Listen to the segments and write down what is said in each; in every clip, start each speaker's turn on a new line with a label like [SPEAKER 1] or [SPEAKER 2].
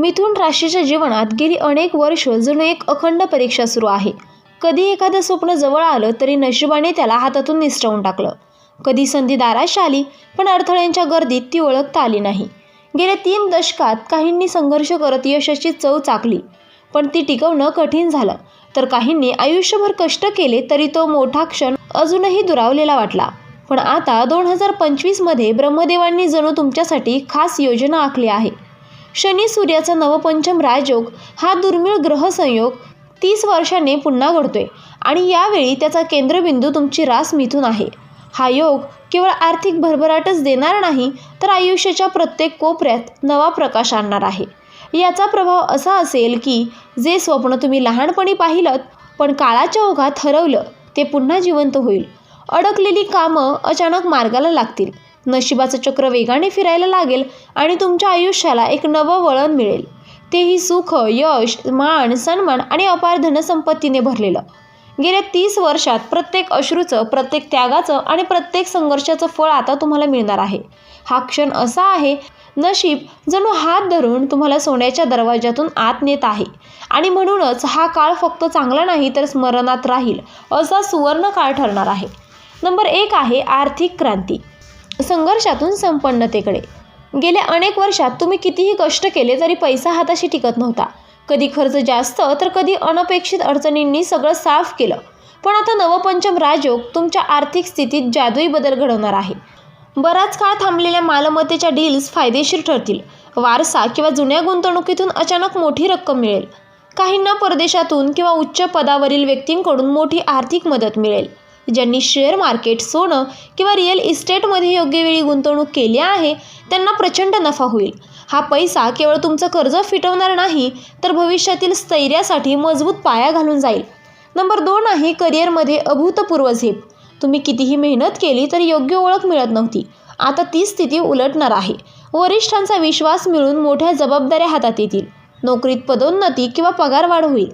[SPEAKER 1] मिथुन राशीच्या जीवनात गेली अनेक वर्ष जणू एक अखंड परीक्षा सुरू आहे. कधी एखादं स्वप्न जवळ आलं तरी नशिबाने त्याला हातातून निसटवून टाकलं. कधी संधी दाराशी आली पण अडथळ्यांच्या गर्दीत ती ओळखता आली नाही. गेल्या तीन दशकात काहींनी संघर्ष करत यशाची चव चाकली पण ती टिकवणं कठीण झालं. तर काहींनी आयुष्यभर कष्ट केले तरी तो मोठा क्षण अजूनही दुरावलेला वाटला. पण आता दोन हजार पंचवीसमध्ये ब्रह्मदेवांनी जणू तुमच्यासाठी खास योजना आखली आहे. शनी सूर्याचा नवपंचम राजयोग हा दुर्मिळ ग्रहसंयोग तीस वर्षाने पुन्हा घडतोय आणि यावेळी त्याचा केंद्रबिंदू तुमची रास मिथून आहे. हा योग केवळ आर्थिक भरभराटच देणार नाही तर आयुष्याच्या प्रत्येक कोपऱ्यात नवा प्रकाश आणणार आहे. याचा प्रभाव असा असेल की जे स्वप्न तुम्ही लहानपणी पाहिलं पण काळाच्या ओघात हरवलं ते पुन्हा जिवंत होईल. अडकलेली कामं अचानक मार्गाला लागतील. नशिबाचं चक्र वेगाने फिरायला लागेल आणि तुमच्या आयुष्याला एक नवं वळण मिळेल. तेही सुख यश मान सन्मान आणि अपार धनसंपत्तीने भरलेलं. गेल्या तीस वर्षात प्रत्येक अश्रूचं प्रत्येक त्यागाचं आणि प्रत्येक संघर्षाचं फळ आता तुम्हाला मिळणार आहे. हा क्षण असा आहे नशीब जणू हात धरून तुम्हाला सोन्याच्या दरवाजातून आत नेत आहे. आणि म्हणूनच हा काळ फक्त चांगला नाही तर स्मरणात राहील असा सुवर्ण काळ ठरणार आहे. नंबर एक आहे आर्थिक क्रांती. संघर्षातून संपन्नतेकडे गेल्या अनेक वर्षात तुम्ही कितीही कष्ट केले तरी पैसा हाताशी टिकत नव्हता. कधी खर्च जास्त तर कधी अनपेक्षित अडचणींनी सगळं साफ केलं. पण आता नवपंचम राजयोग तुमच्या आर्थिक स्थितीत जादुई बदल घडवणार आहे. बराच काळ थांबलेल्या मालमत्तेच्या डील्स फायदेशीर ठरतील. वारसा किंवा जुन्या गुंतवणुकीतून अचानक मोठी रक्कम मिळेल. काहींना परदेशातून किंवा उच्च पदावरील व्यक्तींकडून मोठी आर्थिक मदत मिळेल. ज्यांनी शेअर मार्केट सोनं किंवा रिअल इस्टेटमध्ये योग्य वेळी गुंतवणूक केली आहे त्यांना प्रचंड नफा होईल. हा पैसा केवळ तुमचं कर्ज फिटवणार नाही तर भविष्यातील स्थैर्यासाठी मजबूत पाया घालून जाईल. नंबर दोन आहे करिअरमध्ये अभूतपूर्व झेप. तुम्ही कितीही मेहनत केली तर योग्य ओळख मिळत नव्हती. आता ती स्थिती उलटणार आहे. वरिष्ठांचा विश्वास मिळून मोठ्या जबाबदाऱ्या हातात येतील. नोकरीत पदोन्नती किंवा पगारवाढ होईल.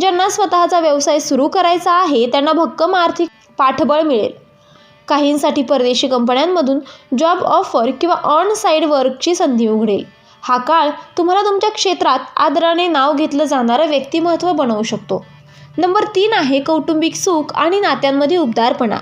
[SPEAKER 1] ज्यांना स्वतःचा व्यवसाय सुरू करायचा आहे त्यांना भक्कम आर्थिक पाठबळ मिळेल. काहींसाठी परदेशी कंपन्यांमधून जॉब ऑफर किंवा ऑन साईड वर्कची संधी उघडेल. हा काळ तुम्हाला तुमच्या क्षेत्रात आदराने नाव घेतलं जाणारं व्यक्तिमत्व बनवू शकतो. नंबर तीन आहे कौटुंबिक सुख आणि नात्यांमध्ये उबदारपणा.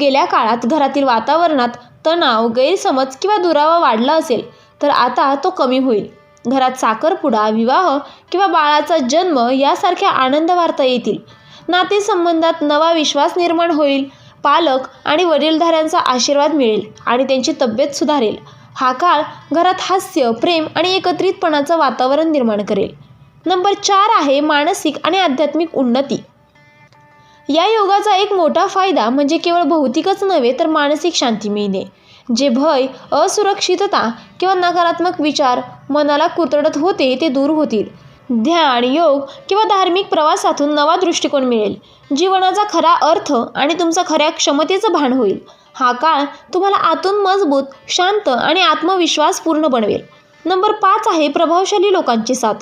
[SPEAKER 1] गेल्या काळात घरातील वातावरणात तणाव गैरसमज किंवा दुरावा वाढला असेल तर आता तो कमी होईल. घरात साखरपुडा विवाह किंवा बाळाचा जन्म यासारख्या आनंद वार्ता येतील. नातेसंबंधात नवा विश्वास निर्माण होईल. पालक आणि वडीलधाऱ्यांचा आशीर्वाद मिळेल आणि त्यांची तब्येत सुधारेल. हा काळ घरात हास्य प्रेम आणि एकत्रितपणाचं वातावरण निर्माण करेल. नंबर चार आहे मानसिक आणि आध्यात्मिक उन्नती. या योगाचा एक मोठा फायदा म्हणजे केवळ भौतिकच नव्हे तर मानसिक शांती मिळणे जे भय असुरक्षितता किंवा नकारात्मक विचार मनाला कुरतडत होते ते दूर होतील. ध्यान योग किंवा धार्मिक प्रवासातून नवा दृष्टिकोन मिळेल. जीवनाचा खरा अर्थ आणि तुमचं खऱ्या क्षमतेचं भान होईल. हा काळ तुम्हाला आतून मजबूत शांत आणि आत्मविश्वासपूर्ण बनवेल. नंबर पाच आहे प्रभावशाली लोकांची साथ.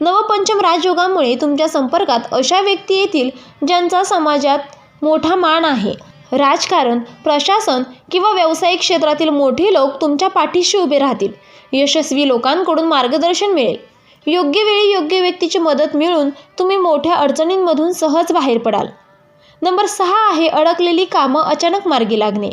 [SPEAKER 1] नवपंचम राजयोगामुळे तुमच्या संपर्कात अशा व्यक्ती येतील ज्यांचा समाजात मोठा मान आहे. राजकारण प्रशासन किंवा व्यावसायिक क्षेत्रातील मोठे लोक तुमच्या पाठीशी उभे राहतील. यशस्वी लोकांकडून मार्गदर्शन मिळेल. योग्य वेळी योग्य व्यक्तीची मदत मिळून तुम्ही मोठ्या अडचणींमधून सहज बाहेर पडाल. नंबर सहा आहे अडकलेली कामं अचानक मार्गी लागणे.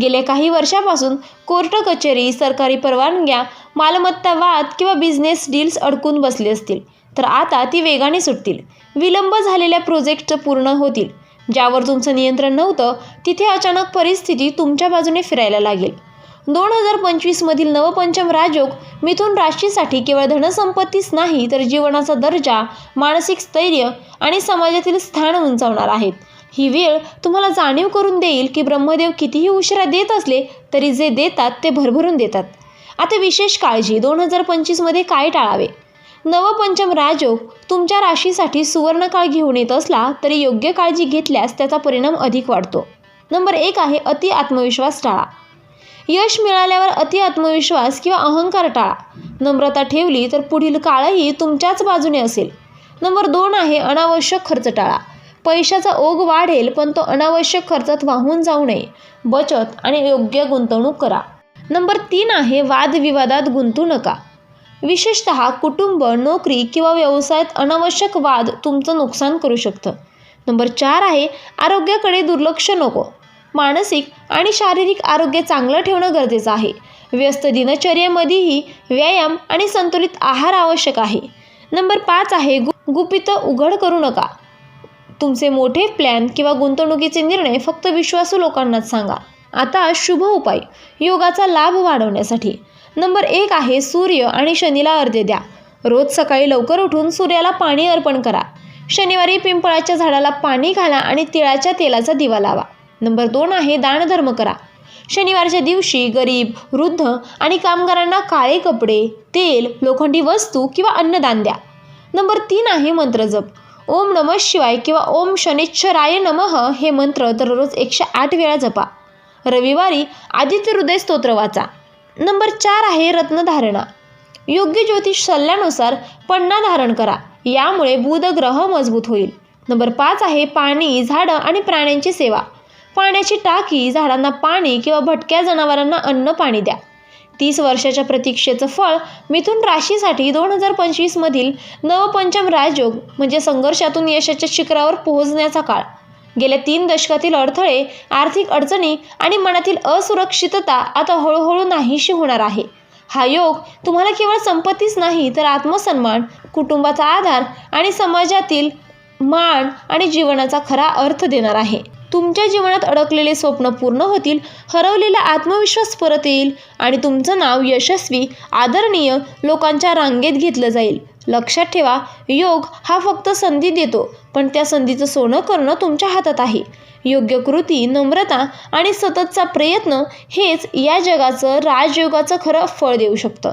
[SPEAKER 1] गेल्या काही वर्षापासून कोर्ट कचेरी सरकारी परवानग्या मालमत्ता वाद किंवा बिझनेस डील्स अडकून बसले असतील. तर आता ती वेगाने सुटतील. विलंब झालेल्या प्रोजेक्ट पूर्ण होतील. ज्यावर तुमचं नियंत्रण नव्हतं तिथे अचानक परिस्थिती तुमच्या बाजूने फिरायला लागेल. दोन हजार पंचवीसमधील नवपंचम राजयोग मिथून राशीसाठी केवळ धनसंपत्तीच नाही तर जीवनाचा दर्जा मानसिक स्थैर्य आणि समाजातील स्थान उंचावणार आहेत. ही वेळ तुम्हाला जाणीव करून देईल की ब्रह्मदेव कितीही उशिरा देत असले तरी जे देतात ते भरभरून देतात. आता विशेष काळजी दोन हजार पंचवीसमध्ये काय टाळावे? नवपंचम राजयोग तुमच्या राशीसाठी सुवर्णकाळ घेऊन येत असला तरी योग्य काळजी घेतल्यास त्याचा परिणाम अधिक वाढतो. नंबर एक आहे अति आत्मविश्वास टाळा. यश मिळाल्यावर अति आत्मविश्वास किंवा अहंकार टाळा. नम्रता ठेवली तर पुढील काळही तुमच्याच बाजूने असेल. नंबर दोन आहे अनावश्यक खर्च टाळा. पैशाचा ओघ वाढेल पण तो अनावश्यक खर्चात वाहून जाऊ नये. बचत आणि योग्य गुंतवणूक करा. नंबर तीन आहे वादविवादात गुंतू नका. विशेषतः कुटुंब नोकरी किंवा व्यवसायात अनावश्यक वाद तुमचं नुकसान करू शकतं. नंबर चार आहे आरोग्याकडे दुर्लक्ष नको. मानसिक आणि शारीरिक आरोग्य चांगलं ठेवणं गरजेचं आहे. व्यस्त दिनचर्येमध्येही व्यायाम आणि संतुलित आहार आवश्यक आहे. नंबर पाच आहे गु गुपित उघड करू नका. तुमचे मोठे प्लॅन किंवा गुंतवणुकीचे निर्णय फक्त विश्वासू लोकांनाच सांगा. आता शुभ उपाय योगाचा लाभ वाढवण्यासाठी. नंबर एक आहे सूर्य आणि शनीला अर्ध्य द्या. रोज सकाळी लवकर उठून सूर्याला पाणी अर्पण करा. शनिवारी पिंपळाच्या झाडाला पाणी घाला आणि तिळाच्या तेलाचा दिवा लावा. नंबर दोन आहे दानधर्म करा. शनिवारच्या दिवशी गरीब वृद्ध आणि कामगारांना काळे कपडे तेल लोखंडी वस्तू किंवा अन्नदान द्या. नंबर तीन आहे मंत्रजप ओम नम शिवाय किंवा ओम शनिश्चराय नमः हे मंत्र दररोज एकशे आठ वेळा जपा. रविवारी आदित्य हृदय स्तोत्र वाचा. नंबर चार आहे रत्नधारणा. योग्य ज्योतिष सल्ल्यानुसार पन्ना धारण करा. यामुळे बुध ग्रह मजबूत होईल. नंबर पाच आहे पाणी झाडं आणि प्राण्यांची सेवा. पाण्याची टाकी झाडांना पाणी किंवा भटक्या जनावरांना अन्न पाणी द्या. तीस वर्षाच्या प्रतीक्षेचं फळ मिथुन राशीसाठी दोन हजार पंचवीसमधील नवपंचम राजयोग म्हणजे संघर्षातून यशाच्या शिखरावर पोहोचण्याचा काळ. गेल्या तीन दशकातील अडथळे आर्थिक अडचणी आणि मनातील असुरक्षितता आता हळूहळू नाहीशी होणार आहे. हा योग तुम्हाला केवळ संपत्तीच नाही तर आत्मसन्मान कुटुंबाचा आधार आणि समाजातील मान आणि जीवनाचा खरा अर्थ देणार आहे. तुमच्या जीवनात अडकलेले स्वप्न पूर्ण होतील हरवलेला आत्मविश्वास परत येईल आणि तुमचं नाव यशस्वी आदरणीय लोकांच्या रांगेत घेतलं जाईल. लक्षात ठेवा योग हा फक्त संधी देतो पण त्या संधीचं सोनं करणं तुमच्या हातात आहे. योग्य कृती नम्रता आणि सततचा प्रयत्न हेच या जगाचं राजयोगाचं खरं फळ देऊ शकतं.